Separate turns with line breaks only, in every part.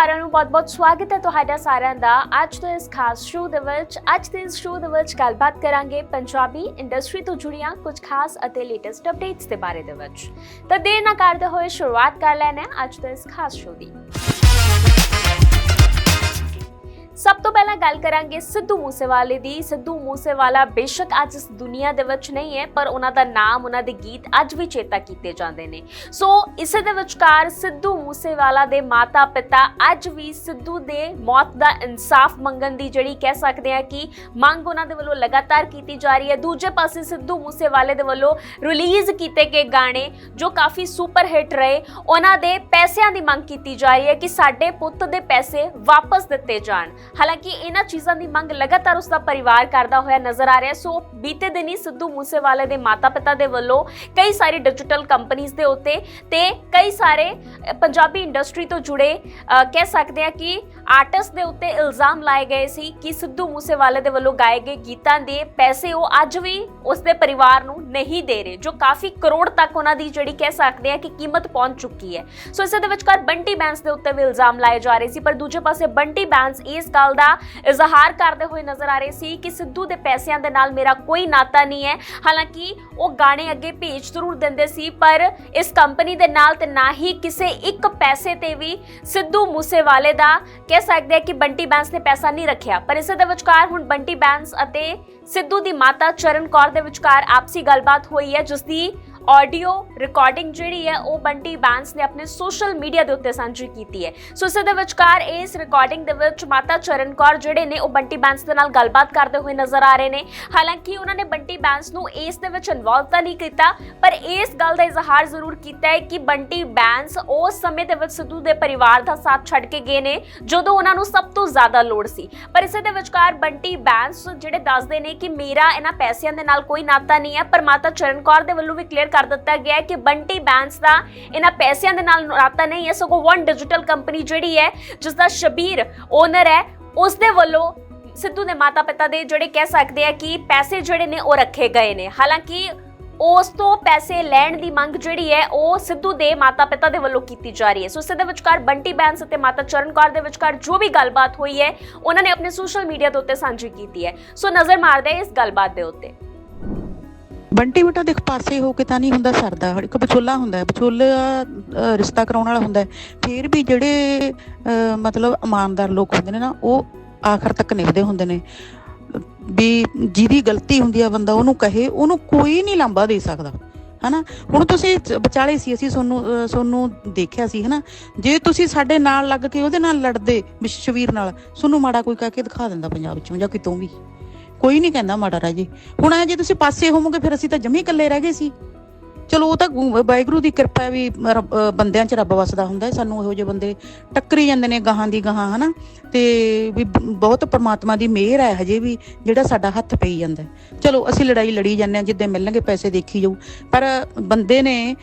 ਸਾਰਿਆਂ ਨੂੰ ਬਹੁਤ-ਬਹੁਤ ਸਵਾਗਤ ਹੈ ਤੁਹਾਡਾ ਸਾਰਿਆਂ ਦਾ ਅੱਜ ਦੇ ਇਸ ਖਾਸ ਸ਼ੋਅ ਦੇ ਵਿੱਚ, ਅੱਜ ਦੇ ਇਸ ਸ਼ੋਅ ਦੇ ਵਿੱਚ ਗੱਲਬਾਤ ਕਰਾਂਗੇ ਪੰਜਾਬੀ ਇੰਡਸਟਰੀ ਤੋਂ ਜੁੜੀਆਂ ਕੁਝ ਖਾਸ ਅਤੇ ਲੇਟੈਸਟ ਅਪਡੇਟਸ ਦੇ ਬਾਰੇ ਦੇ ਵਿੱਚ। ਤਾਂ ਦੇਰ ਨਾ ਕਰਦੇ ਹੋਏ ਸ਼ੁਰੂਆਤ ਕਰ ਲੈਣਾ ਅੱਜ ਦੇ ਇਸ ਖਾਸ ਸ਼ੋਅ ਦੀ। ਸਭ ਤੋਂ ਪਹਿਲਾਂ ਗੱਲ ਕਰਾਂਗੇ ਸਿੱਧੂ ਮੂਸੇਵਾਲੇ ਦੀ। ਸਿੱਧੂ ਮੂਸੇਵਾਲਾ ਬੇਸ਼ੱਕ ਅੱਜ ਇਸ ਦੁਨੀਆ ਦੇ ਵਿੱਚ ਨਹੀਂ ਹੈ, ਪਰ ਉਹਨਾਂ ਦਾ ਨਾਮ, ਉਹਨਾਂ ਦੇ ਗੀਤ ਅੱਜ ਵੀ ਚੇਤਾ ਕੀਤੇ ਜਾਂਦੇ ਨੇ। ਸੋ ਇਸੇ ਦੇ ਵਿਚਕਾਰ ਸਿੱਧੂ ਮੂਸੇਵਾਲਾ ਦੇ ਮਾਤਾ ਪਿਤਾ ਅੱਜ ਵੀ ਸਿੱਧੂ ਦੇ ਮੌਤ ਦਾ ਇਨਸਾਫ ਮੰਗਣ ਦੀ ਜਿਹੜੀ ਕਹਿ ਸਕਦੇ ਆ ਕਿ ਮੰਗ ਉਹਨਾਂ ਦੇ ਵੱਲੋਂ ਲਗਾਤਾਰ ਕੀਤੀ ਜਾ ਰਹੀ ਹੈ। ਦੂਜੇ ਪਾਸੇ ਸਿੱਧੂ ਮੂਸੇਵਾਲੇ ਦੇ ਵੱਲੋਂ ਰਿਲੀਜ਼ ਕੀਤੇ ਗਏ ਗਾਣੇ ਜੋ ਕਾਫੀ ਸੁਪਰ ਹਿੱਟ ਰਹੇ, ਉਹਨਾਂ ਦੇ ਪੈਸਿਆਂ ਦੀ ਮੰਗ ਕੀਤੀ ਜਾ ਰਹੀ ਹੈ ਕਿ ਸਾਡੇ ਪੁੱਤ ਦੇ ਪੈਸੇ ਵਾਪਸ ਦਿੱਤੇ ਜਾਣ। ਹਾਲਾਂਕਿ ਇਹਨਾਂ ਚੀਜ਼ਾਂ ਦੀ ਮੰਗ ਲਗਾਤਾਰ ਉਸ ਦਾ ਪਰਿਵਾਰ ਕਰਦਾ ਹੋਇਆ ਨਜ਼ਰ ਆ ਰਿਹਾ ਸੋ ਬੀਤੇ ਦਿਨ ਹੀ ਸਿੱਧੂ ਮੂਸੇਵਾਲੇ ਦੇ ਮਾਤਾ-ਪਿਤਾ ਦੇ ਵੱਲੋਂ ਕਈ ਸਾਰੇ ਡਿਜੀਟਲ ਕੰਪਨੀਆਂ ਦੇ ਉੱਤੇ ਤੇ ਕਈ ਸਾਰੇ ਪੰਜਾਬੀ ਇੰਡਸਟਰੀ ਤੋਂ ਜੁੜੇ ਕਹਿ ਸਕਦੇ ਆ ਕਿ ਆਰਟਿਸਟ ਦੇ ਉੱਤੇ ਇਲਜ਼ਾਮ ਲਾਏ ਗਏ ਸੀ ਕਿ ਸਿੱਧੂ ਮੂਸੇਵਾਲੇ ਦੇ ਵੱਲੋਂ ਗਾਏ ਗਏ ਗੀਤਾਂ ਦੇ ਪੈਸੇ ਉਹ ਅੱਜ ਵੀ ਉਸ ਦੇ ਪਰਿਵਾਰ ਨੂੰ ਨਹੀਂ ਦੇ ਰਹੇ, ਜੋ ਕਾਫੀ ਕਰੋੜ ਤੱਕ ਉਹਨਾਂ ਦੀ ਜਿਹੜੀ ਕਹਿ ਸਕਦੇ ਆ ਕਿ ਕੀਮਤ ਪਹੁੰਚ ਚੁੱਕੀ ਹੈ। ਸੋ ਇਸੇ ਦੇ ਵਿਚਕਾਰ ਬੰਟੀ ਬੈਂਸ ਦੇ ਉੱਤੇ ਵੀ ਇਲਜ਼ਾਮ ਲਾਏ ਜਾ ਰਹੇ ਸੀ, ਪਰ ਦੂਜੇ ਪਾਸੇ ਬੰਟੀ ਬੈਂਸ ਇਸ ਗੱਲ ਦਾ ਇਜ਼ਹਾਰ ਕਰਦੇ ਹੋਏ ਨਜ਼ਰ ਆ ਰਹੇ ਸੀ ਕਿ ਸਿੱਧੂ ਦੇ ਪੈਸਿਆਂ ਦੇ ਨਾਲ ਮੇਰਾ ਕੋਈ ਨਾਤਾ ਨਹੀਂ ਹੈ। ਹਾਲਾਂਕਿ ਉਹ ਗਾਣੇ ਅੱਗੇ ਭੇਜ ਜ਼ਰੂਰ ਦਿੰਦੇ ਸੀ, ਪਰ ਇਸ ਕੰਪਨੀ ਦੇ ਨਾਲ ਤੇ ਨਾ ਹੀ ਕਿਸੇ ਇੱਕ ਪੈਸੇ ਤੇ ਵੀ ਸਿੱਧੂ ਮੂਸੇਵਾਲੇ ਦਾ ਕਹਿ ਸਕਦੇ ਆ ਕਿ ਬੰਟੀ ਬੈਂਸ ਨੇ ਪੈਸਾ ਨਹੀਂ ਰੱਖਿਆ। ਪਰ ਇਸੇ ਦੇ ਵਿਚਕਾਰ ਹੁਣ ਬੰਟੀ ਬੈਂਸ ਅਤੇ ਸਿੱਧੂ ਦੀ ਮਾਤਾ ਚਰਨ ਕੌਰ ਦੇ ਵਿਚਕਾਰ ਆਪਸੀ ਗੱਲਬਾਤ ਹੋਈ ਹੈ, ਜਿਸ ਦੀ ਆਡੀਓ ਰਿਕਾਰਡਿੰਗ ਜਿਹੜੀ ਹੈ, ਉਹ ਬੰਟੀ ਬੈਂਸ ਨੇ ਆਪਣੇ ਸੋਸ਼ਲ ਮੀਡੀਆ ਦੇ ਉੱਤੇ ਸਾਂਝੀ ਕੀਤੀ ਹੈ। ਸੋ ਇਸੇ ਦੇ ਵਿਚਕਾਰ ਇਸ ਰਿਕਾਰਡਿੰਗ ਦੇ ਵਿੱਚ ਮਾਤਾ ਚਰਨ ਕੌਰ ਜਿਹੜੇ ਨੇ, ਉਹ ਬੰਟੀ ਬੈਂਸ ਦੇ ਨਾਲ ਗੱਲਬਾਤ ਕਰਦੇ ਹੋਏ ਨਜ਼ਰ ਆ ਰਹੇ ਨੇ। ਹਾਲਾਂਕਿ ਉਹਨਾਂ ਨੇ ਬੰਟੀ ਬੈਂਸ ਨੂੰ ਇਸ ਦੇ ਵਿੱਚ ਇਨਵੋਲਵ ਤਾਂ ਨਹੀਂ ਕੀਤਾ, ਪਰ ਇਸ ਗੱਲ ਦਾ ਇਜ਼ਹਾਰ ਜ਼ਰੂਰ ਕੀਤਾ ਹੈ ਕਿ ਬੰਟੀ ਬੈਂਸ ਉਸ ਸਮੇਂ ਦੇ ਵਿੱਚ ਸਿੱਧੂ ਦੇ ਪਰਿਵਾਰ ਦਾ ਸਾਥ ਛੱਡ ਕੇ ਗਏ ਨੇ, ਜਦੋਂ ਉਹਨਾਂ ਨੂੰ ਸਭ ਤੋਂ ਜ਼ਿਆਦਾ ਲੋੜ ਸੀ। ਪਰ ਇਸੇ ਦੇ ਵਿਚਕਾਰ ਬੰਟੀ ਬੈਂਸ ਜਿਹੜੇ ਦੱਸਦੇ ਨੇ ਕਿ ਮੇਰਾ ਇਹਨਾਂ ਪੈਸਿਆਂ ਦੇ ਨਾਲ ਕੋਈ ਨਾਤਾ ਨਹੀਂ ਹੈ, ਪਰ ਮਾਤਾ ਚਰਨ ਕੌਰ ਦੇ ਵੱਲੋਂ ਵੀ ਕਲੀਅਰ ਕਰ ਦਿੱਤਾ ਗਿਆ ਹੈ ਕਿ ਬੰਟੀ ਬੈਂਸ ਦਾ ਇਹਨਾਂ ਪੈਸਿਆਂ ਦੇ ਨਾਲ ਨਾਤਾ ਨਹੀਂ ਹੈ। ਸਗੋਂ ਵਨ ਡਿਜੀਟਲ ਕੰਪਨੀ ਜਿਹੜੀ ਹੈ ਜਿਸ ਦਾ ਸ਼ਬੀਰ ਓਨਰ ਹੈ ਉਸ ਦੇ ਵੱਲੋਂ ਸਿੱਧੂ ਦੇ ਮਾਤਾ ਪਿਤਾ ਦੇ ਜਿਹੜੇ ਕਹਿ ਸਕਦੇ ਆ ਕਿ ਪੈਸੇ ਜਿਹੜੇ ਨੇ ਉਹ ਰੱਖੇ ਗਏ ਨੇ। ਹਾਲਾਂਕਿ ਉਸ ਤੋਂ ਪੈਸੇ ਲੈਣ ਦੀ ਮੰਗ ਜਿਹੜੀ ਹੈ, ਉਹ ਸਿੱਧੂ ਦੇ ਮਾਤਾ ਪਿਤਾ ਦੇ ਵੱਲੋਂ ਕੀਤੀ ਜਾ ਰਹੀ ਹੈ। ਸੋ ਇਸ ਦੇ ਵਿਚਕਾਰ ਬੰਟੀ ਬੈਂਸ ਅਤੇ ਮਾਤਾ ਚਰਨ ਕੌਰ ਦੇ ਵਿਚਕਾਰ ਜੋ ਵੀ ਗੱਲਬਾਤ ਹੋਈ ਹੈ, ਉਹਨਾਂ ਨੇ ਆਪਣੇ ਸੋਸ਼ਲ ਮੀਡੀਆ ਦੇ ਉੱਤੇ ਸਾਂਝੀ ਕੀਤੀ ਹੈ। ਸੋ ਨਜ਼ਰ ਮਾਰਦੇ ਇਸ ਗੱਲਬਾਤ ਦੇ ਉੱਤੇ।
ਬੰਟੀ ਬੇਟਾ ਦੇਖ ਪਾਸੇ ਹੋ ਕੇ ਤਾਂ ਨਹੀਂ ਹੁੰਦਾ ਸਰਦਾ, ਇੱਕ ਵਿਚੋਲਾ ਹੁੰਦਾ ਹੈ, ਵਿਚੋਲਾ ਰਿਸ਼ਤਾ ਕਰਾਉਣ ਵਾਲਾ ਹੁੰਦਾ ਫਿਰ ਵੀ ਜਿਹੜੇ ਮਤਲਬ ਇਮਾਨਦਾਰ ਲੋਕ ਹੁੰਦੇ ਨੇ ਨਾ, ਉਹ ਆਖਰ ਤੱਕ ਨਿਭਦੇ ਹੁੰਦੇ ਨੇ। ਵੀ ਜਿਹਦੀ ਗਲਤੀ ਹੁੰਦੀ ਆ ਬੰਦਾ, ਉਹਨੂੰ ਕਹੇ, ਉਹਨੂੰ ਕੋਈ ਨਹੀਂ ਲਾਂਬਾ ਦੇ ਸਕਦਾ, ਹਨਾ? ਹੁਣ ਤੁਸੀਂ ਵਿਚਾਲੇ ਸੀ, ਅਸੀਂ ਤੁਹਾਨੂੰ ਤੁਹਾਨੂੰ ਦੇਖਿਆ ਸੀ, ਹਨਾ? ਜੇ ਤੁਸੀਂ ਸਾਡੇ ਨਾਲ ਲੱਗ ਕੇ ਉਹਦੇ ਨਾਲ ਲੜਦੇ ਵਿਸ਼ਵੀਰ ਨਾਲ ਤੁਹਾਨੂੰ ਮਾੜਾ ਕੋਈ ਕਹਿ ਕੇ ਦਿਖਾ ਦਿੰਦਾ ਪੰਜਾਬ ਵਿੱਚੋਂ, ਜਾਂ ਕਿਤੋਂ ਵੀ। ਕੋਈ ਨਹੀਂ ਕਹਿੰਦਾ ਮਾੜਾ ਰਾਜੀ। ਹੁਣ ਐ ਜੇ ਤੁਸੀਂ ਪਾਸੇ ਹੋਵੋਗੇ, ਫਿਰ ਅਸੀਂ ਤਾਂ ਜਮੀ ਇਕੱਲੇ ਰਹਿ ਗਏ ਸੀ। ਚਲੋ, ਉਹ ਤਾਂ ਵਾਹਿਗੁਰੂ ਦੀ ਕਿਰਪਾ ਵੀ ਬੰਦਿਆਂ 'ਚ ਰੱਬ ਵਸਦਾ ਹੁੰਦਾ ਹੈ। ਸਾਨੂੰ ਇਹੋ ਜਿਹੇ ਬੰਦੇ ਟੱਕਰੀ ਜਾਂਦੇ ਨੇ ਗਾਹਾਂ ਦੀ ਗਾਹਾਂ, ਹਨਾ? ਤੇ ਵੀ ਬਹੁਤ ਪ੍ਰਮਾਤਮਾ ਦੀ ਮਿਹਰ ਹੈ ਹਜੇ ਵੀ, ਜਿਹੜਾ ਸਾਡਾ ਹੱਥ ਪਈ ਜਾਂਦਾ ਚਲੋ, ਅਸੀਂ ਲੜਾਈ ਲੜੀ ਜਾਂਦੇ ਹਾਂ, ਜਿੱਦੇ ਮਿਲਣਗੇ ਪੈਸੇ ਦੇਖੀ ਜਾਊ। ਪਰ ਬੰਦੇ ਨੇ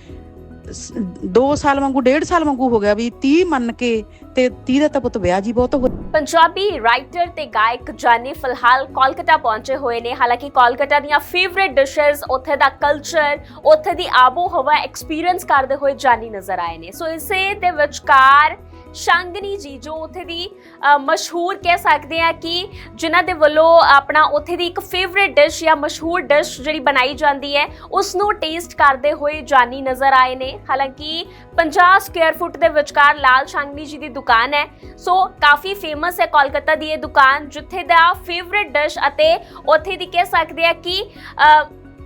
2 ਸਾਲ ਵਾਂਗੂ 1.5 ਸਾਲ ਵਾਂਗੂ ਹੋ ਗਿਆ ਵੀ 30 ਮੰਨ ਕੇ ਤੇ 30 ਦਾ ਤਾਂ ਪੁੱਤ ਵਿਆਹ ਜੀ ਬਹੁਤ ਹੋ
ਪੰਜਾਬੀ ਰਾਈਟਰ ਤੇ ਗਾਇਕ ਜਾਨੀ ਫਿਲਹਾਲ ਕੋਲਕਾਤਾ ਪਹੁੰਚੇ ਹੋਏ ਨੇ। ਹਾਲਾਂਕਿ ਕੋਲਕਾਤਾ ਦੀਆਂ ਫੇਵਰਿਟ ਡਿਸ਼ਸ ਉੱਥੇ ਦਾ ਕਲਚਰ ਉੱਥੇ ਦੀ ਆਬੋ ਹਵਾ ਐਕਸਪੀਰੀਅੰਸ ਕਰਦੇ ਹੋਏ ਜਾਨੀ ਨਜ਼ਰ ਆਏ ਨੇ। ਸੋ ਇਸੇ ਦੇ ਵਿਚਕਾਰ ਸ਼ਾਂਗਨੀ ਜੀ, ਜੋ ਉੱਥੇ ਦੀ ਮਸ਼ਹੂਰ ਕਹਿ ਸਕਦੇ ਆ ਕਿ ਜਿਨ੍ਹਾਂ ਦੇ ਵੱਲੋਂ ਆਪਣਾ ਉੱਥੇ ਦੀ ਇੱਕ ਫੇਵਰਿਟ ਡਿਸ਼ ਜਾਂ ਮਸ਼ਹੂਰ ਡਿਸ਼ ਜਿਹੜੀ ਬਣਾਈ ਜਾਂਦੀ ਹੈ ਉਸ ਨੂੰ ਟੇਸਟ ਕਰਦੇ ਹੋਏ ਜਾਨੀ ਨਜ਼ਰ ਆਏ ਨੇ। ਹਾਲਾਂਕਿ 50 ਸਕੁਅਰ ਫੁੱਟ ਦੇ ਵਿਚਕਾਰ ਲਾਲ ਸ਼ਾਂਗਨੀ ਜੀ ਦੀ ਦੁਕਾਨ ਹੈ। ਸੋ ਕਾਫੀ ਫੇਮਸ ਹੈ ਕੋਲਕਾਤਾ ਦੀ ਇਹ ਦੁਕਾਨ, ਜਿੱਥੇ ਦਾ ਫੇਵਰਿਟ ਡਿਸ਼ ਅਤੇ ਉੱਥੇ ਦੀ ਕਹਿ ਸਕਦੇ ਆ ਕਿ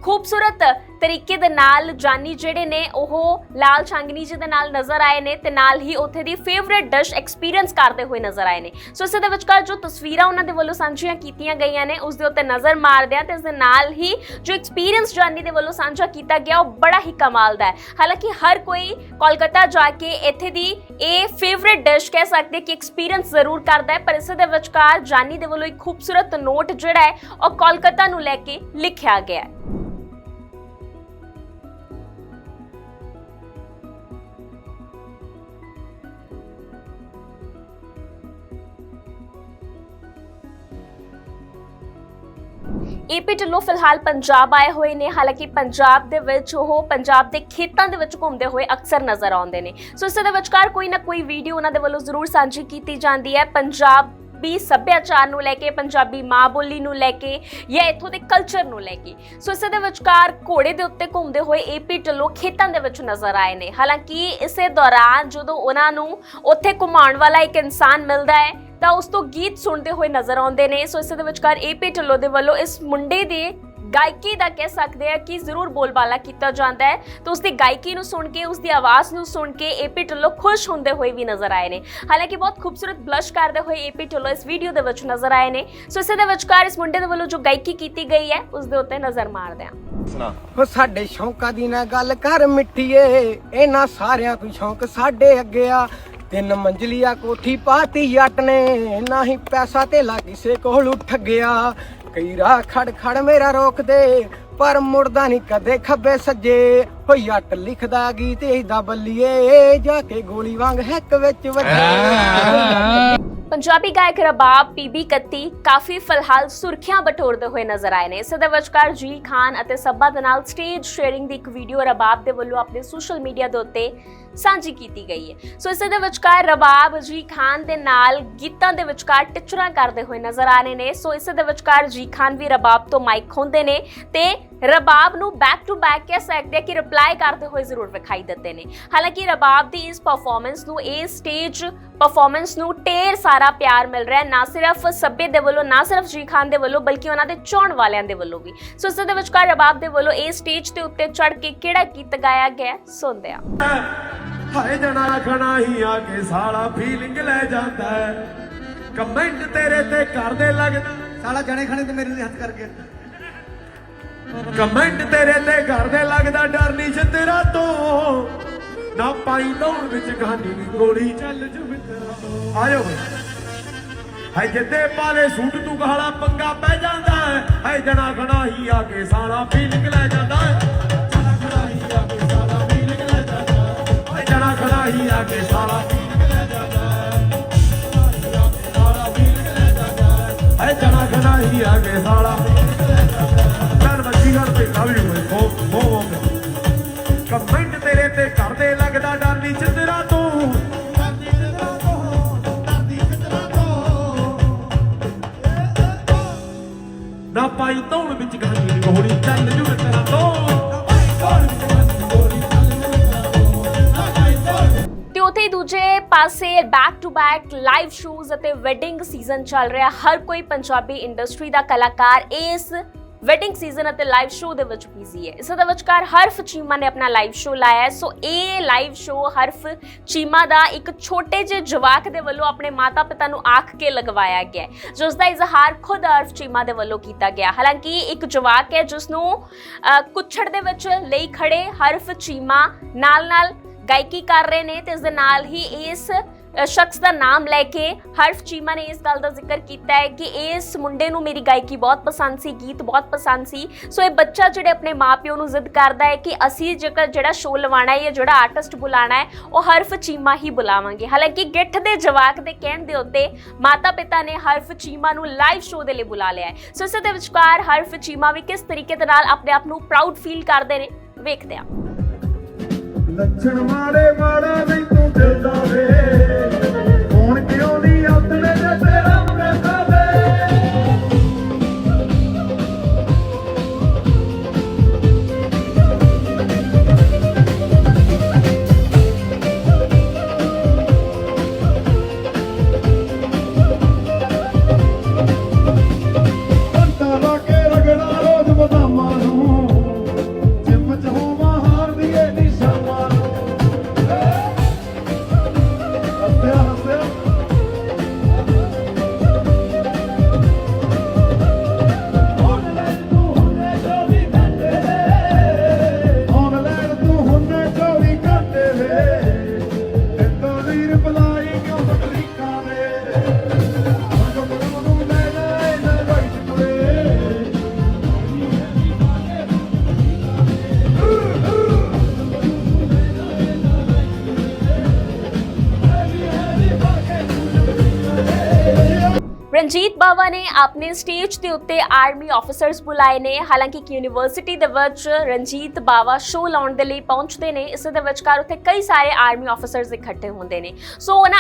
ਖੂਬਸੂਰਤ ਤਰੀਕੇ ਦੇ ਨਾਲ ਜਾਨੀ ਜਿਹੜੇ ਨੇ ਉਹ ਲਾਲ ਸ਼ਾਂਗਨੀ ਜੀ ਦੇ ਨਾਲ ਨਜ਼ਰ ਆਏ ਨੇ ਤੇ ਨਾਲ ਹੀ ਉੱਥੇ ਦੀ ਫੇਵਰਿਟ ਡਿਸ਼ ਐਕਸਪੀਰੀਅੰਸ ਕਰਦੇ ਹੋਏ ਨਜ਼ਰ ਆਏ ਨੇ। ਸੋ ਇਸ ਦੇ ਵਿਚਕਾਰ ਜੋ ਤਸਵੀਰਾਂ ਉਹਨਾਂ ਦੇ ਵੱਲੋਂ ਸਾਂਝੀਆਂ ਕੀਤੀਆਂ ਗਈਆਂ ਨੇ ਉਸ ਦੇ ਉੱਤੇ ਨਜ਼ਰ ਮਾਰਦੇ ਆ ਤੇ ਇਸ ਦੇ ਨਾਲ ਹੀ ਜੋ ਐਕਸਪੀਰੀਅੰਸ ਜਾਨੀ ਦੇ ਵੱਲੋਂ ਸਾਂਝਾ ਕੀਤਾ ਗਿਆ, ਉਹ ਬੜਾ ਹੀ ਕਮਾਲ ਦਾ ਹੈ। ਹਾਲਾਂਕਿ ਹਰ ਕੋਈ ਕੋਲਕਾਤਾ ਜਾ ਕੇ ਇੱਥੇ ਦੀ ਇਹ ਫੇਵਰਿਟ ਡਿਸ਼ ਕਹਿ ਸਕਦੇ ਕਿ ਐਕਸਪੀਰੀਅੰਸ ਜ਼ਰੂਰ ਕਰਦਾ ਹੈ, ਪਰ ਇਸ ਦੇ ਵਿਚਕਾਰ ਜਾਨੀ ਦੇ ਵੱਲੋਂ ਇੱਕ ਖੂਬਸੂਰਤ ਨੋਟ ਜਿਹੜਾ ਹੈ, ਉਹ ਕੋਲਕਾਤਾ ਨੂੰ ਲੈ ਕੇ ਲਿਖਿਆ ਗਿਆ ਹੈ। ਏਪੀ ਢਿੱਲੋਂ ਫਿਲਹਾਲ ਪੰਜਾਬ ਆਏ ਹੋਏ ਨੇ। ਹਾਲਾਂਕਿ ਪੰਜਾਬ ਦੇ ਵਿੱਚ ਉਹ ਪੰਜਾਬ ਦੇ ਖੇਤਾਂ ਦੇ ਵਿੱਚ ਘੁੰਮਦੇ ਹੋਏ ਅਕਸਰ ਨਜ਼ਰ ਆਉਂਦੇ ਨੇ। ਸੋ ਇਸ ਦੇ ਵਿਚਕਾਰ ਕੋਈ ਨਾ ਕੋਈ ਵੀਡੀਓ ਉਹਨਾਂ ਦੇ ਵੱਲੋਂ ਜ਼ਰੂਰ ਸਾਂਝੀ ਕੀਤੀ ਜਾਂਦੀ ਹੈ। ਪੰਜਾਬ ਵੀ ਸੱਭਿਆਚਾਰ ਨੂੰ ਲੈ ਕੇ, ਪੰਜਾਬੀ ਮਾਂ ਬੋਲੀ ਨੂੰ ਲੈ ਕੇ ਜਾਂ ਇੱਥੋਂ ਦੇ ਕਲਚਰ ਨੂੰ ਲੈ ਕੇ। ਸੋ ਇਸੇ ਦੇ ਵਿਚਕਾਰ ਘੋੜੇ ਦੇ ਉੱਤੇ ਘੁੰਮਦੇ ਹੋਏ ਏਪੀ ਢਿੱਲੋਂ ਖੇਤਾਂ ਦੇ ਵਿੱਚ ਨਜ਼ਰ ਆਏ ਨੇ। ਹਾਲਾਂਕਿ ਇਸੇ ਦੌਰਾਨ ਜਦੋਂ ਉਹਨਾਂ ਨੂੰ ਉੱਥੇ ਘੁਮਾਉਣ ਵਾਲਾ ਇੱਕ ਇਨਸਾਨ ਮਿਲਦਾ ਹੈ, ਤਾਂ ਉਸ ਤੋਂ ਗੀਤ ਸੁਣਦੇ ਹੋਏ ਨਜ਼ਰ ਆਉਂਦੇ ਨੇ। ਸੋ ਇਸੇ ਦੇ ਵਿਚਕਾਰ ਏਪੀ ਢਿੱਲੋਂ ਦੇ ਵੱਲੋਂ ਇਸ ਮੁੰਡੇ ਦੇ ਗਾਇਕੀ ਦਾ ਕਹਿ ਸਕਦੇ ਆ ਕਿ ਜ਼ਰੂਰ ਬੋਲਬਾਲਾ ਕੀਤਾ ਜਾਂਦਾ ਹੈ। ਤਾਂ ਉਸ ਦੀ ਗਾਇਕੀ ਨੂੰ ਸੁਣ ਕੇ ਉਸ ਦੀ ਆਵਾਜ਼ ਨੂੰ ਸੁਣ ਕੇ ਏਪੀ ਢਿੱਲੋਂ ਖੁਸ਼ ਹੁੰਦੇ ਹੋਏ ਵੀ ਨਜ਼ਰ ਆਏ ਨੇ। ਹਾਲਾਂਕਿ ਬਹੁਤ ਖੂਬਸੂਰਤ ਬਲਸ਼ ਕਰਦੇ ਹੋਏ ਏਪੀ ਢਿੱਲੋਂ ਇਸ ਵੀਡੀਓ ਦੇ ਵਿੱਚ ਨਜ਼ਰ ਆਏ ਨੇ। ਸੋ ਇਸੇ ਦੇ ਵਿਚਕਾਰ ਇਸ ਮੁੰਡੇ ਦੇ ਵੱਲੋਂ ਜੋ ਗਾਇਕੀ ਕੀਤੀ ਗਈ ਹੈ ਉਸ ਦੇ ਉੱਤੇ ਨਜ਼ਰ ਮਾਰਦੇ ਹਾਂ।
ਸੁਣਾ।
ਹੋ ਸਾਡੇ ਸ਼ੌਂਕਾਂ ਦੀ ਨਾ ਗੱਲ ਕਰ ਮਿੱਟੀਏ ਇਹਨਾਂ ਸਾਰਿਆਂ ਤੋਂ ਸ਼ੌਂਕ ਸਾਡੇ ਅੱਗੇ ਆ। ਤਿੰਨ ਮੰਜ਼ਲੀਆ ਕੋਠੀ ਪਾਤੀ ਜੱਟ ਨੇ ਨਾ ਹੀ ਪੈਸਾ ਤੇ ਲਾ ਕਿਸੇ ਕੋਲ ਉੱਠ ਗਿਆ। ਕਈ ਰਾਹ ਖੜ ਖੜ ਮੇਰਾ ਰੋਕਦੇ ਪਰ ਮੁੜਦਾ ਨਹੀਂ ਕਦੇ ਖੱਬੇ ਸੱਜੇ। ਹੋ ਜੱਟ ਲਿਖਦਾ ਗੀਤ ਇਹਦਾ ਬੱਲੀਏ ਜਾ ਕੇ ਗੋਲੀ ਵਾਂਗ ਹੈਕ ਵਿੱਚ ਵੱਜੇ।
ਪੰਜਾਬੀ ਗਾਇਕ ਰਬਾਬ ਪੀਬੀ ਕੱਤੀ ਕਾਫੀ ਫਿਲਹਾਲ ਸੁਰਖੀਆਂ ਬਟੋਰਦੇ ਹੋਏ ਨਜ਼ਰ ਆਏ ਨੇ। ਇਸ ਦੇ ਵਿਚਕਾਰ ਜੀ ਖਾਨ ਅਤੇ ਸੱਬਾ ਦੇ ਨਾਲ ਸਟੇਜ ਸ਼ੇਅਰਿੰਗ ਦੀ ਇੱਕ ਵੀਡੀਓ ਰਬਾਬ ਦੇ ਵੱਲੋਂ ਆਪਣੇ ਸੋਸ਼ਲ ਮੀਡੀਆ ਦੇ ਉੱਤੇ ਸਾਂਝੀ ਕੀਤੀ ਗਈ ਹੈ। ਸੋ ਇਸੇ ਦੇ ਵਿਚਕਾਰ ਰਬਾਬ ਜੀ ਖਾਨ ਦੇ ਨਾਲ ਗੀਤਾਂ ਦੇ ਵਿਚਕਾਰ ਟਿਚਰਾਂ ਕਰਦੇ ਹੋਏ ਨਜ਼ਰ ਆ ਰਹੇ ਨੇ। ਸੋ ਇਸੇ ਦੇ ਵਿਚਕਾਰ ਜੀ ਖਾਨ ਵੀ ਰਬਾਬ ਤੋਂ ਮਾਈਕ ਖੋਂਦੇ ਨੇ ਤੇ ਰਬਾਬ ਨੂੰ ਬੈਕ ਟੂ ਬੈਕ ਕਹਿ ਸਕਦੇ ਆ ਕਿ ਰਿਪਲਾਈ ਕਰਦੇ ਹੋਏ ਜ਼ਰੂਰ ਵਿਖਾਈ ਦਿੰਦੇ ਨੇ। ਹਾਲਾਂਕਿ ਰਬਾਬ ਦੀ ਇਸ ਪਰਫਾਰਮੈਂਸ ਨੂੰ ਇਹ ਸਟੇਜ ਪਰਫਾਰਮੈਂਸ ਨੂੰ ਢੇਰ ਸਾਰਾ ਪਿਆਰ ਮਿਲ ਰਿਹਾ ਨਾ ਸਿਰਫ ਸੱਬੇ ਦੇ ਵੱਲੋਂ ਨਾ ਸਿਰਫ ਜੀ ਖਾਨ ਦੇ ਵੱਲੋਂ ਬਲਕਿ ਉਹਨਾਂ ਦੇ ਚਾਹਣ ਵਾਲਿਆਂ ਦੇ ਵੱਲੋਂ ਵੀ। ਸੋ ਇਸ ਦੇ ਵਿਚਕਾਰ ਰਬਾਬ ਦੇ ਵੱਲੋਂ ਇਹ ਸਟੇਜ ਦੇ ਉੱਤੇ ਚੜ ਕੇ ਕਿਹੜਾ ਗੀਤ ਗਾਇਆ ਗਿਆ ਸੁਣਦੇ ਹਾਂ।
ਹਾਏ ਜਣਾ ਖਣਾ ਹੀ ਆ ਕੇ ਸਾਲਾ ਫੀਲਿੰਗ ਲੈ ਜਾਂਦਾ ਕਮੈਂਟ ਤੇਰੇ ਤੇ ਕਰਦੇ ਲੱਗਦਾ।
ਸਾਲਾ ਜਣੇ ਖਣੇ ਤੇ ਮੇਰੇ ਹੱਥ ਕਰਕੇ।
ਕਮੈਂਟ ਤੇਰੇ ਤੇ ਕਰਦੇ ਲੱਗਦਾ ਡਰ ਨਹੀਂ ਜੇ ਤੇਰਾ ਤੋਂ। ਨਾ ਪਾਈ ਲਾਉਣ ਵਿੱਚ ਗਾਨੀ ਦੀ ਗੋਲੀ ਚੱਲ ਜੂ ਮਿੱਤਰਾ ਆਜੋ ਹਾਏ, ਜਿੱਦੇ ਪਾਲੇ ਸੂਟ ਤੂੰ ਗਾਲਾ ਪੰਗਾ ਪੈ ਜਾਂਦਾ ਹੈ, ਹਾਏ, ਜਣਾ ਖਣਾ ਹੀ ਆ ਕੇ ਸਾਲਾ ਫੀਲਿੰਗ ਲੈ ਜਾਂਦਾ ਹੈ। ਜਣਾ ਖਣਾ ਹੀ ਆ ਕੇ ਸਾਲਾ ਫੀਲਿੰਗ ਲੈ ਜਾਂਦਾ ਹੈ। ਹਾਏ, ਜਣਾ ਖਣਾ ਹੀ ਆ ਕੇ ਸਾਲਾ feeling ਲੈ ਜਾਂਦਾ ਹੈ। ਹਾਏ ਜਣਾ ਖਣਾ ਹੀ ਆ ਕੇ ਸਾਲਾ ਚੱਲ ਬੱਚੀ ਘਰ ਤੇ ਲਵ ਯੂ ਬਈ ਬਹੁਤ ਬਹੁਤ ਕਮੈਂਟ ਤੇਰੇ ਤੇ ਕਰਦੇ ਲੱਗਦਾ ਡਰ ਨਹੀਂ ਤੂੰ। ਨਾ ਪਾਈ ਤੌਣ ਵਿੱਚ ਗਾਣੀ ਦੀ ਚੱਲ ਜੂ ਤੇਰਾ ਤੋਂ।
ਉਥੇ ਦੂਜੇ ਪਾਸੇ back to back live shows ਅਤੇ ਵੈਡਿੰਗ ਸੀਜ਼ਨ ਚੱਲ ਰਿਹਾ। ਹਰ ਕੋਈ ਪੰਜਾਬੀ ਇੰਡਸਟਰੀ ਦਾ ਕਲਾਕਾਰ ਇਸ ਵੈਡਿੰਗ ਸੀਜ਼ਨ ਅਤੇ ਲਾਈਵ ਸ਼ੋਅ ਦੇ ਵਿੱਚ ਬਿਜ਼ੀ ਹੈ। ਇਸ ਦੇ ਵਿਚਕਾਰ ਹਰਫ ਚੀਮਾ ਨੇ ਆਪਣਾ ਲਾਈਵ ਸ਼ੋਅ ਲਾਇਆ ਸੋ ਇਹ ਲਾਈਵ ਸ਼ੋਅ ਹਰਫ ਚੀਮਾ ਦਾ ਇੱਕ ਛੋਟੇ ਜਿਹੇ ਜਵਾਕ ਦੇ ਵੱਲੋਂ ਆਪਣੇ ਮਾਤਾ-ਪਿਤਾ ਨੂੰ ਆਖ ਕੇ ਲਗਵਾਇਆ ਗਿਆ ਜਿਸ ਦਾ ਇਜ਼ਹਾਰ ਖੁਦ ਹਰਫ ਚੀਮਾ ਦੇ ਵੱਲੋਂ ਕੀਤਾ ਗਿਆ ਹਾਲਾਂਕਿ ਇੱਕ ਜਵਾਕ ਹੈ, ਜਿਸ ਨੂੰ ਕੁੱਛੜ ਦੇ ਵਿੱਚ ਲਈ ਖੜੇ ਹਰਫ ਚੀਮਾ ਨਾਲ-ਨਾਲ ਗਾਇਕੀ ਕਰ ਰਹੇ ਨੇ ਤੇ ਇਸ ਦੇ ਨਾਲ ਹੀ ਇਸ ਸ਼ਖਸ ਦਾ ਨਾਮ ਲੈ ਕੇ ਹਰਫ ਚੀਮਾ ਨੇ ਇਸ ਗੱਲ ਦਾ ਜ਼ਿਕਰ ਕੀਤਾ ਹੈ ਕਿ ਇਸ ਮੁੰਡੇ ਨੂੰ ਮੇਰੀ ਗਾਇਕੀ ਬਹੁਤ ਪਸੰਦ ਸੀ, ਗੀਤ ਬਹੁਤ ਪਸੰਦ ਸੀ। ਸੋ ਇਹ ਬੱਚਾ ਜਿਹੜੇ ਆਪਣੇ ਮਾਪਿਓ ਨੂੰ ਜ਼ਿੱਦ ਕਰਦਾ ਹੈ ਕਿ ਅਸੀਂ ਜੇਕਰ ਜਿਹੜਾ ਸ਼ੋਅ ਲਵਾਣਾ ਹੈ ਜਾਂ ਜਿਹੜਾ ਆਰਟਿਸਟ ਬੁਲਾਣਾ ਹੈ, ਉਹ ਹਰਫ ਚੀਮਾ ਹੀ ਬੁਲਾਵਾਂਗੇ। ਹਾਲਾਂਕਿ ਗਿੱਠ ਦੇ ਜਵਾਕ ਦੇ ਕਹਿਣ ਦੇ ਉੱਤੇ ਮਾਤਾ ਪਿਤਾ ਨੇ ਹਰਫ ਚੀਮਾ ਨੂੰ ਲਾਈਵ ਸ਼ੋਅ ਦੇ ਲਈ ਬੁਲਾ ਲਿਆ ਹੈ। ਸੋ ਇਸ ਦੇ ਵਿਚਕਾਰ ਹਰਫ ਚੀਮਾ ਵੀ ਕਿਸ ਤਰੀਕੇ ਦੇ ਨਾਲ ਆਪਣੇ ਆਪ ਨੂੰ ਪ੍ਰਾਊਡ ਫੀਲ ਕਰਦੇ ਨੇ, ਵੇਖਦੇ ਹਾਂ।
ਲੱਛਣ ਮਾੜੇ ਮਾੜਾ ਨਹੀਂ ਤੂੰ ਦਿਲ ਦਾ ਵੇ। Música ਨੇ
ਆਪਣੇ ਸਟੇਜ ਦੇ ਉੱਤੇ ਆਰਮੀ ਆਫੀਸਰਸ ਬੁਲਾਏ ਨੇ। ਹਾਲਾਂਕਿ ਇੱਕ ਯੂਨੀਵਰਸਿਟੀ ਦੇ ਵਿੱਚ ਰਣਜੀਤ ਬਾਵਾ ਸ਼ੋਅ ਲਾਉਣ ਦੇ ਲਈ ਪਹੁੰਚਦੇ ਨੇ। ਇਸ ਦੇ ਵਿਚਕਾਰ ਉੱਥੇ ਕਈ ਸਾਰੇ ਆਰਮੀ ਆਫੀਸਰਸ ਇਕੱਠੇ ਹੁੰਦੇ ਨੇ। ਸੋ ਉਹਨਾਂ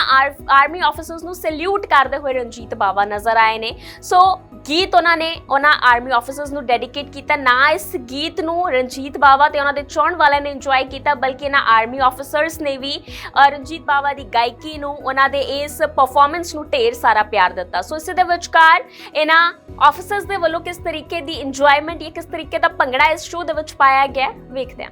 ਆਰਮੀ ਆਫੀਸਰਸ ਨੂੰ ਸੈਲੂਟ ਕਰਦੇ ਹੋਏ ਰਣਜੀਤ ਬਾਵਾ ਨਜ਼ਰ ਆਏ ਨੇ। ਸੋ ਗੀਤ ਉਹਨਾਂ ਨੇ ਉਹਨਾਂ ਆਰਮੀ ਆਫੀਸਰਸ ਨੂੰ ਡੈਡੀਕੇਟ ਕੀਤਾ। ਨਾ ਇਸ ਗੀਤ ਨੂੰ ਰਣਜੀਤ ਬਾਵਾ ਤੇ ਉਹਨਾਂ ਦੇ ਚਾਹਣ ਵਾਲਿਆਂ ਨੇ ਇੰਜੋਏ ਕੀਤਾ ਬਲਕਿ ਇਹਨਾਂ ਆਰਮੀ ਆਫੀਸਰਸ ਨੇ ਵੀ ਰਣਜੀਤ ਬਾਵਾ ਦੀ ਗਾਇਕੀ ਨੂੰ ਉਹਨਾਂ ਦੇ ਇਸ ਪਰਫਾਰਮੈਂਸ ਨੂੰ ਢੇਰ ਸਾਰਾ ਪਿਆਰ ਦਿੱਤਾ। ਸੋ ਇਸੇ ਦੇ ਵਿਚਕਾਰ ਇਹਨਾਂ ਆਫੀਸਰਸ ਦੇ ਵੱਲੋਂ ਕਿਸ ਤਰੀਕੇ ਦੀ ਇੰਜੋਇਮੈਂਟ ਜਾਂ ਕਿਸ ਤਰੀਕੇ ਦਾ ਭੰਗੜਾ ਇਸ ਸ਼ੋਅ ਦੇ ਵਿੱਚ ਪਾਇਆ ਗਿਆ ਹੈ, ਵੇਖਦੇ ਹਾਂ।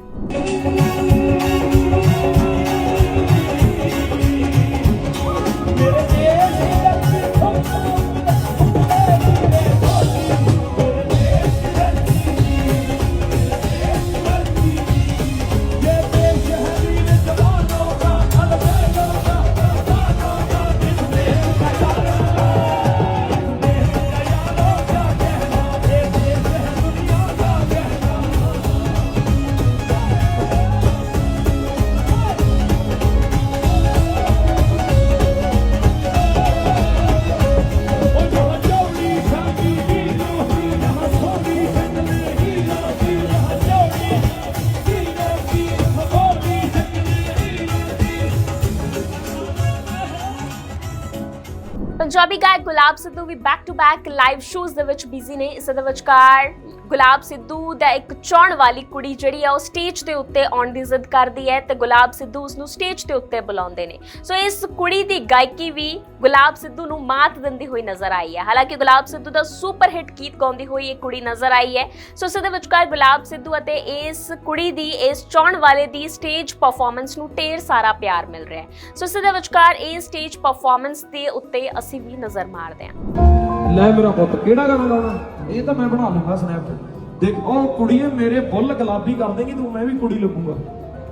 ਪੰਜਾਬੀ ਗਾਇਕ ਗੁਲਾਬ ਸਿੱਧੂ ਵੀ back to back live shows ਦੇ ਵਿੱਚ ਬਿਜ਼ੀ ਨੇ, ਇਸ ਦੇ ਵਿਚਕਾਰ ਗੁਲਾਬ ਸਿੱਧੂ ਦਾ ਇੱਕ ਚਾਹਣ ਵਾਲੀ ਕੁੜੀ ਜਿਹੜੀ ਆ ਉਹ ਸਟੇਜ ਦੇ ਉੱਤੇ ਆਉਣ ਦੀ ਜ਼ਿੱਦ ਕਰਦੀ ਹੈ ਤੇ ਗੁਲਾਬ ਸਿੱਧੂ ਉਸ ਨੂੰ ਸਟੇਜ ਦੇ ਉੱਤੇ ਬੁਲਾਉਂਦੇ ਨੇ। ਸੋ ਇਸ ਕੁੜੀ ਦੀ ਗਾਇਕੀ ਵੀ ਗੁਲਾਬ ਸਿੱਧੂ ਨੂੰ ਮਾਤ ਦਿੰਦੀ ਹੋਈ ਨਜ਼ਰ ਆਈ ਹੈ। ਹਾਲਾਂਕਿ ਗੁਲਾਬ ਸਿੱਧੂ ਦਾ ਸੁਪਰ ਹਿੱਟ ਗੀਤ ਗਾਉਂਦੀ ਹੋਈ ਇਹ ਕੁੜੀ ਨਜ਼ਰ ਆਈ ਹੈ। ਸੋ ਇਸ ਦੇ ਵਿਚਕਾਰ ਗੁਲਾਬ ਸਿੱਧੂ ਅਤੇ ਇਸ ਕੁੜੀ ਦੀ, ਇਸ ਚਾਹਣ ਵਾਲੇ ਦੀ ਸਟੇਜ ਪਰਫਾਰਮੈਂਸ ਨੂੰ ਢੇਰ ਸਾਰਾ ਪਿਆਰ ਮਿਲ ਰਿਹਾ ਹੈ। ਸੋ ਇਸ ਦੇ ਵਿਚਕਾਰ ਇਹ ਸਟੇਜ ਪਰਫਾਰਮੈਂਸ ਦੇ ਉੱਤੇ ਅਸੀਂ ਵੀ ਨਜ਼ਰ ਮਾਰਦੇ ਹਾਂ।
ਲੈ ਮੇਰਾ ਪੁੱਤ ਕਿਹੜਾ ਗਾਣਾ ਗਾਉਣਾ ਇਹ ਤਾਂ ਮੈਂ ਬਣਾ ਲੂੰਗਾ ਸਨੈਪ ਤੇ ਦੇਖ ਉਹ ਕੁੜੀਏ ਮੇਰੇ ਬੁੱਲ ਗੁਲਾਬੀ ਕਰ ਦੇਂਗੀ ਤੂੰ ਮੈਂ ਵੀ ਕੁੜੀ ਲੱਗੂੰਗਾ।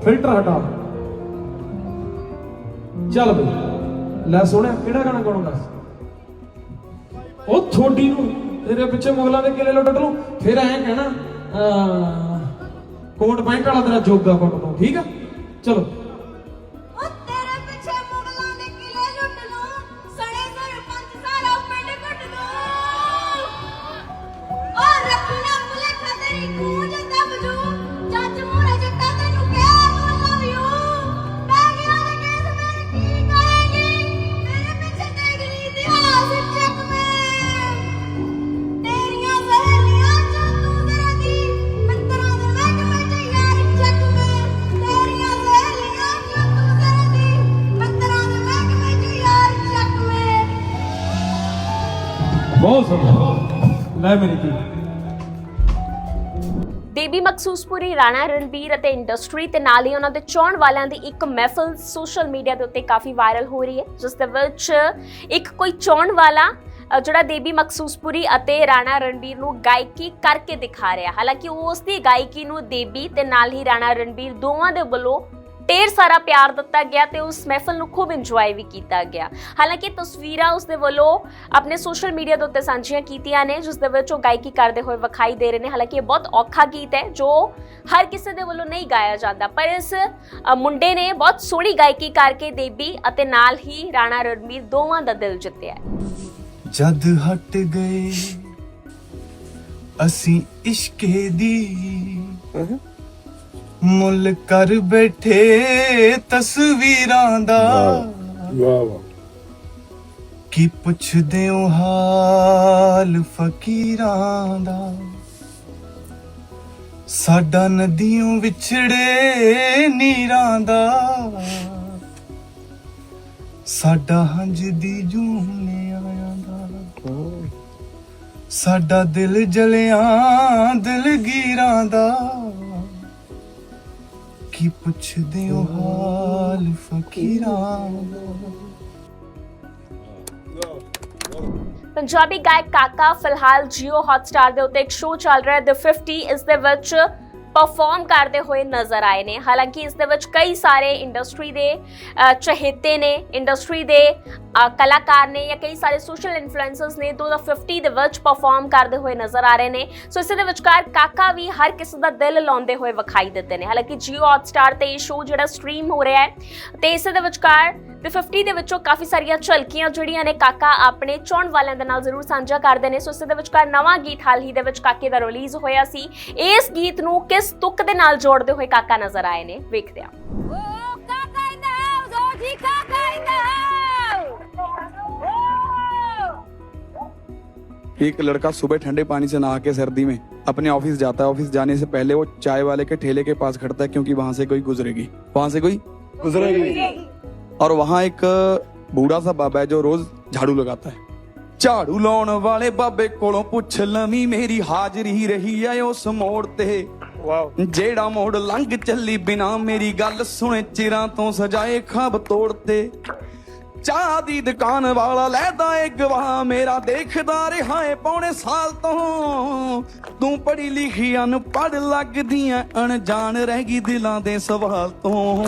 ਫਿਲਟਰ ਹਟਾ। ਚੱਲ ਬਈ ਲੈ ਸੋਹਣਿਆ ਕਿਹੜਾ ਗਾਣਾ ਗਾਉਣਾ ਉਹ ਥੋੜੀ ਨੂੰ ਤੇਰੇ ਪਿੱਛੇ ਮੁਗਲਾਂ ਦੇ ਕਿਲੇ ਲੁੱਟ ਲੂ। ਫਿਰ ਐਂ ਕਹਿਣਾ ਅਹ, ਕੋਟ ਪੈਂਟ ਵਾਲਾ ਤੇਰਾ ਜੋਗਾ ਕੋਟ ਤੋਂ ਠੀਕ ਆ? ਚਲੋ। ਬਹੁਤ ਸੋਹਣਾ ਲੈ ਮੇਰੀ ਧੀ।
ਬੇਬੀ ਮਕਸੂਸਪੁਰੀ ਰਾਣਾ ਰਣਬੀਰ ਅਤੇ ਇੰਡਸਟਰੀ ਤੇ ਨਾਲ ਹੀ ਉਹਨਾਂ ਦੇ ਚਾਹਣ ਵਾਲਿਆਂ ਦੀ ਇੱਕ ਮਹਿਫਲ ਸੋਸ਼ਲ ਮੀਡੀਆ ਦੇ ਉੱਤੇ ਕਾਫੀ ਵਾਇਰਲ ਹੋ ਰਹੀ ਹੈ ਜਿਸ ਦੇ ਵਿੱਚ ਇੱਕ ਕੋਈ ਚਾਹਣ ਵਾਲਾ ਅ, ਜਿਹੜਾ ਦੇਬੀ ਮਕਸੂਸਪੁਰੀ ਅਤੇ ਰਾਣਾ ਰਣਬੀਰ ਨੂੰ ਗਾਇਕੀ ਕਰਕੇ ਦਿਖਾ ਰਿਹਾ। ਹਾਲਾਂਕਿ ਉਸ ਦੀ ਗਾਇਕੀ ਨੂੰ ਦੇਬੀ ਤੇ ਨਾਲ ਹੀ ਰਾਣਾ ਰਣਬੀਰ ਦੋਵਾਂ ਦੇ ਵੱਲੋਂ ਢੇਰ ਸਾਰਾ ਪਿਆਰ ਦਿੱਤਾ ਗਿਆ ਤੇ ਉਸ ਮਹਿਫਲ ਨੂੰ ਖੂਬ ਇੰਜੋਏ ਵੀ ਕੀਤਾ ਗਿਆ। ਹਾਲਾਂਕਿ ਤਸਵੀਰਾਂ ਉਸ ਦੇ ਵੱਲੋਂ ਆਪਣੇ ਸੋਸ਼ਲ ਮੀਡੀਆ ਦੇ ਉੱਤੇ ਸਾਂਝੀਆਂ ਕੀਤੀਆਂ ਨੇ ਜਿਸ ਦੇ ਵਿੱਚ ਉਹ ਗਾਇਕੀ ਕਰਦੇ ਹੋਏ ਵਿਖਾਈ ਦੇ ਰਹੇ ਨੇ। ਹਾਲਾਂਕਿ ਇਹ ਬਹੁਤ ਔਖਾ ਗੀਤ ਹੈ ਜੋ ਹਰ ਕਿਸੇ ਦੇ ਵੱਲੋਂ ਨਹੀਂ ਗਾਇਆ ਜਾਂਦਾ। ਪਰ ਇਸ ਮੁੰਡੇ ਨੇ ਬਹੁਤ ਸੋਹਣੀ ਗਾਇਕੀ ਕਰਕੇ ਦੇਬੀ ਅਤੇ ਨਾਲ ਹੀ ਰਾਣਾ ਰਣਬੀਰ ਦੋਵਾਂ ਦਾ ਦਿਲ ਜਿੱਤਿਆ
ਜਦ ਹਟ ਗਏ ਅਸੀਂ ਇਸ਼ਕੇ ਦੀ ਮੁੱਲ ਕਰ ਬੈਠੇ ਤਸਵੀਰਾਂ ਦਾ।
ਵਾਹ ਵਾਹ
ਕੀ ਪੁੱਛਦੇ ਹੋ ਹਾਲ ਫਕੀਰਾਂ ਦਾ? ਸਾਡਾ ਨਦੀਆਂ ਵਿਛੜੇ ਨੀਰਾਂ ਦਾ। ਸਾਡਾ ਹੰਝ ਦੀ ਜੂਨੇ ਆਇਆਂ ਦਾ। ਸਾਡਾ ਦਿਲ ਜਲਿਆਂ ਦਿਲਗੀਰਾਂ ਦਾ। ਕੀ ਪੁੱਛਦੇ ਹੋ ਹਾਲ ਫਕੀਰਾਂ ਦਾ
ਪੰਜਾਬੀ ਗਾਇਕ ਕਾਕਾ ਫਿਲਹਾਲ ਜੀਓ ਹੌਟਸਟਾਰ ਦੇ ਉੱਤੇ ਇੱਕ ਸ਼ੋਅ ਚੱਲ ਰਿਹਾ ਹੈ ਦ 50 ਇਸ ਦੇ ਵਿੱਚ ਪਰਫਾਰਮ ਕਰਦੇ ਹੋਏ ਨਜ਼ਰ ਆਏ ਨੇ। ਹਾਲਾਂਕਿ ਇਸ ਦੇ ਵਿੱਚ ਕਈ ਸਾਰੇ ਇੰਡਸਟਰੀ ਦੇ ਚਹੇਤੇ ਨੇ ਇੰਡਸਟਰੀ ਦੇ ਕਲਾਕਾਰ ਨੇ ਜਾਂ ਕਈ ਸਾਰੇ ਸੋਸ਼ਲ ਇਨਫਲੂਐਂਸਰਸ ਨੇ 2050 ਦੇ ਵਿੱਚ ਪਰਫਾਰਮ ਕਰਦੇ ਹੋਏ ਨਜ਼ਰ ਆ ਰਹੇ ਨੇ। ਸੋ ਇਸੇ ਦੇ ਵਿਚਕਾਰ ਕਾਕਾ ਵੀ ਹਰ ਕਿਸੇ ਦਾ ਦਿਲ ਲਾਉਂਦੇ ਹੋਏ ਵਿਖਾਈ ਦਿੱਤੇ ਨੇ। ਹਾਲਾਂਕਿ ਜੀਓ ਹੌਟਸਟਾਰ ਤੇ ਇਹ ਸ਼ੋਅ ਜਿਹੜਾ ਸਟ੍ਰੀਮ ਹੋ ਰਿਹਾ ਹੈ, ਤੇ ਇਸੇ ਦੇ ਵਿਚਕਾਰ ਤੇ 50 ਦੇ ਵਿੱਚੋਂ ਕਾਫੀ ਸਾਰੀਆਂ ਝਲਕੀਆਂ ਜਿਹੜੀਆਂ ਨੇ ਕਾਕਾ ਆਪਣੇ ਚਾਹਣ ਵਾਲਿਆਂ ਦੇ ਨਾਲ ਜ਼ਰੂਰ ਸਾਂਝਾ ਕਰਦੇ ਨੇ ਸੋ ਇਸ ਦੇ ਵਿਚਕਾਰ ਨਵਾਂ ਗੀਤ ਹਾਲ ਹੀ ਦੇ ਵਿੱਚ ਕਾਕੇ ਦਾ ਰਿਲੀਜ਼ ਹੋਇਆ ਸੀ ਇਸ ਗੀਤ ਨੂੰ ਕਿਸ ਤੁਕ ਦੇ ਨਾਲ ਜੋੜਦੇ ਹੋਏ ਕਾਕਾ ਨਜ਼ਰ ਆਏ ਨੇ ਵੇਖਦੇ ਹਾਂ
Oh, Kaka in the house! OG Kaka in the house!
एक लड़का सुबह ठंडे पानी से नहा के सर्दी में अपने ऑफिस जाता है ऑफिस जाने से पहले वो चाय वाले के ठेले के पास खड़ता है क्योंकि वहां से कोई गुजरेगी वहां से कोई गुजरेगी और वहां एक बूढ़ा सा बाबा है जो रोज झाड़ू लगाता है ਝਾੜੂ ਲਾਉਣ ਵਾਲੇ ਬਾਬੇ ਕੋਲੋਂ ਪੁੱਛ ਲਵੀਂ ਮੇਰੀ ਹਾਜ਼ਰੀ ਰਹੀ ਐ ਉਸ ਮੋੜ ਤੇ ਜਿਹੜਾ ਮੋੜ ਲੰਘ ਚੱਲੀ ਬਿਨਾ ਮੇਰੀ ਗੱਲ ਸੁਣੇ ਚਿਰਾਂ ਤੋਂ ਸਜਾਏ ਖਾਬ ਤੋੜਤੇ ਚਾਹ ਦੀ ਦੁਕਾਨ ਵਾਲਾ ਲੈਦਾ ਏ ਗਵਾਹ ਮੇਰਾ ਦੇਖਦਾ ਰਿਹਾ ਏ ਪੌਣੇ ਸਾਲ ਤੋਂ ਤੂੰ ਪੜ੍ਹੀ ਲਿਖੀ ਅਨਪੜ੍ਹ ਲੱਗਦੀਆਂ ਅਣਜਾਣ ਰਹਿ ਗਈ ਦਿਲਾਂ ਦੇ ਸਵਾਲ ਤੋਂ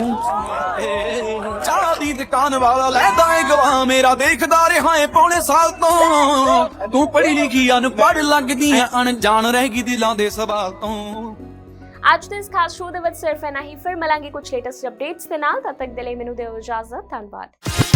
ਚਾਹ ਦੀ ਦੁਕਾਨ ਵਾਲਾ ਲੈਦਾ ਏ ਗਵਾਹ ਮੇਰਾ ਦੇਖਦਾ ਰਿਹਾ ਏ ਪੌਣੇ ਸਾਲ ਤੋਂ ਤੂੰ ਪੜ੍ਹੀ ਲਿਖੀ ਅਨਪੜ੍ਹ ਲੱਗਦੀਆਂ ਅਣਜਾਣ ਰਹਿ ਗਈ ਦਿਲਾਂ ਦੇ ਸਵਾਲ ਤੋਂ
ਅੱਜ ਦੇ ਇਸ ਖਾਸ ਸ਼ੋਅ ਦੇ ਵਿੱਚ ਸਿਰਫ ਇਨਾ ਹੀ ਫਿਰ ਮਿਲਾਂਗੇ ਕੁਝ ਲੇਟੈਸਟ ਅਪਡੇਟਸ ਦੇ ਨਾਲ ਤਦ ਤੱਕ ਦੇ ਲਈ ਮੈਨੂੰ ਦਿਓ ਇਜਾਜ਼ਤ ਧੰਨਵਾਦ